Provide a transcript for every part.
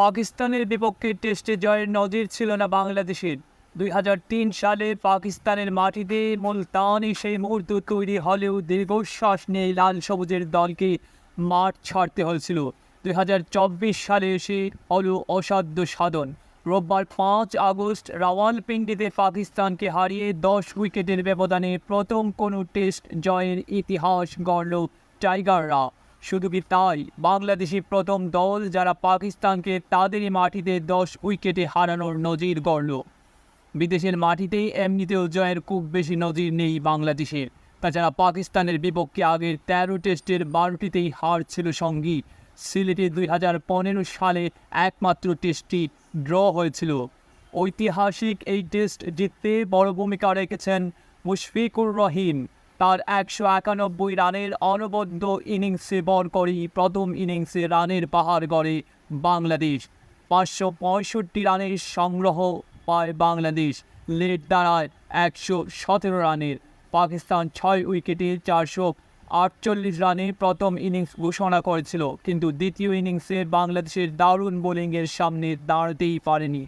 পাকিস্তানের বিপক্ষে টেস্টে জয়ের নজির ছিল না বাংলাদেশের। দুই হাজার তিন সালে পাকিস্তানের মাটিতে মুলতানে সেই মুহূর্ত তৈরি হলেও দীর্ঘশ্বাস নিয়ে লাল সবুজের দলকে মাঠ ছাড়তে হয়েছিল। দুই হাজার চব্বিশ সালে এসে হলো অসাধ্য সাধন। রোববার পাঁচ আগস্ট রাওয়ালপিন্ডিতে পাকিস্তানকে হারিয়ে দশ উইকেটের ব্যবধানে প্রথম কোনো টেস্ট জয়ের ইতিহাস গড়ল টাইগাররা। শুধু কি তাই? বাংলাদেশি প্রথম দল যারা পাকিস্তানকে তাদেরই মাটিতে দশ উইকেটে হারানোর নজির গড়ল। বিদেশের মাটিতেই এমনিতেও জয়ের খুব বেশি নজির নেই বাংলাদেশের। তাছাড়া পাকিস্তানের বিপক্ষে আগের তেরো টেস্টের বারোটিতেই হার ছিল সঙ্গী। সিলেটে দুই হাজার পনেরো সালে একমাত্র টেস্টটি ড্র হয়েছিল। ঐতিহাসিক এই টেস্ট জিততে বড় ভূমিকা রেখেছেন মুশফিকুর রহিম। তার একশো একানব্বই রানের অনবদ্য ইনিংসে বল করেই প্রথম ইনিংসে রানের পাহাড় গড়ে বাংলাদেশ। পাঁচশো পঁয়ষট্টি রানের সংগ্রহ পায় বাংলাদেশ। লেট দাঁড়ায় একশো সতেরো রানের। পাকিস্তান ছয় উইকেটে চারশো আটচল্লিশ রানে প্রথম ইনিংস ঘোষণা করেছিল, কিন্তু দ্বিতীয় ইনিংসে বাংলাদেশের দারুণ বোলিংয়ের সামনে দাঁড়াতেই পারেনি।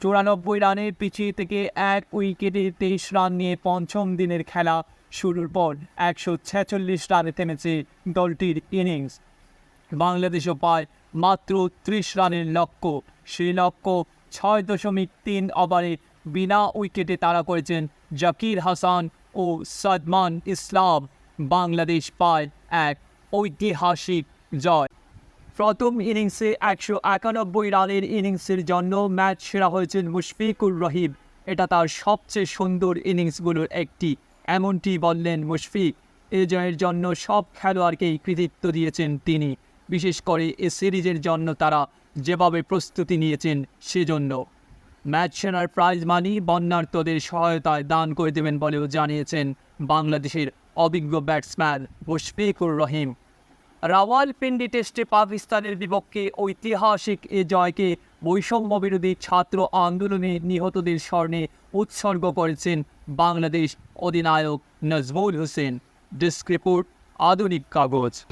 চুরানব্বই রানে পিছিয়ে থেকে এক উইকেটে তেইশ রান নিয়ে পঞ্চম দিনের খেলা শুরুর পর একশো ছেচল্লিশ রানে থেমেছে দলটির ইনিংস। বাংলাদেশও পায় মাত্র ত্রিশ রানের লক্ষ্য। সেই লক্ষ্য ছয় দশমিক তিন ওভারে বিনা উইকেটে তাড়া করেছেন জাকির হাসান ও সাদমান ইসলাম। বাংলাদেশ পায় এক ঐতিহাসিক জয়। প্রথম ইনিংসে একশো একানব্বই রানের ইনিংসের জন্য ম্যাচ সেরা হয়েছেন মুশফিকুর রহিম। এটা তার সবচেয়ে সুন্দর ইনিংসগুলোর একটি। এমনটি বললেন মুশফিক। এ জয়ের জন্য সব খেলোয়াড়কেই কৃতিত্ব দিয়েছেন তিনি। বিশেষ করে এ সিরিজের জন্য তারা যেভাবে প্রস্তুতি নিয়েছেন সেজন্য। ম্যাচ সেরার প্রাইজ মানি বন্যার্থদের সহায়তায় দান করে দেবেন বলেও জানিয়েছেন বাংলাদেশের অভিজ্ঞ ব্যাটসম্যান মুশফিকুর রহিম। রাওয়ালপিন্ডি টেস্টে পাকিস্তানের বিপক্ষে ঐতিহাসিক এ জয়কে বৈষম্য বিরোধী ছাত্র আন্দোলনে নিহতদের স্মরণে উৎসর্গ করেছেন বাংলাদেশ अधिनायक नजमुल हुसैन डिस्क्रिपोर्ट आधुनिक कागज़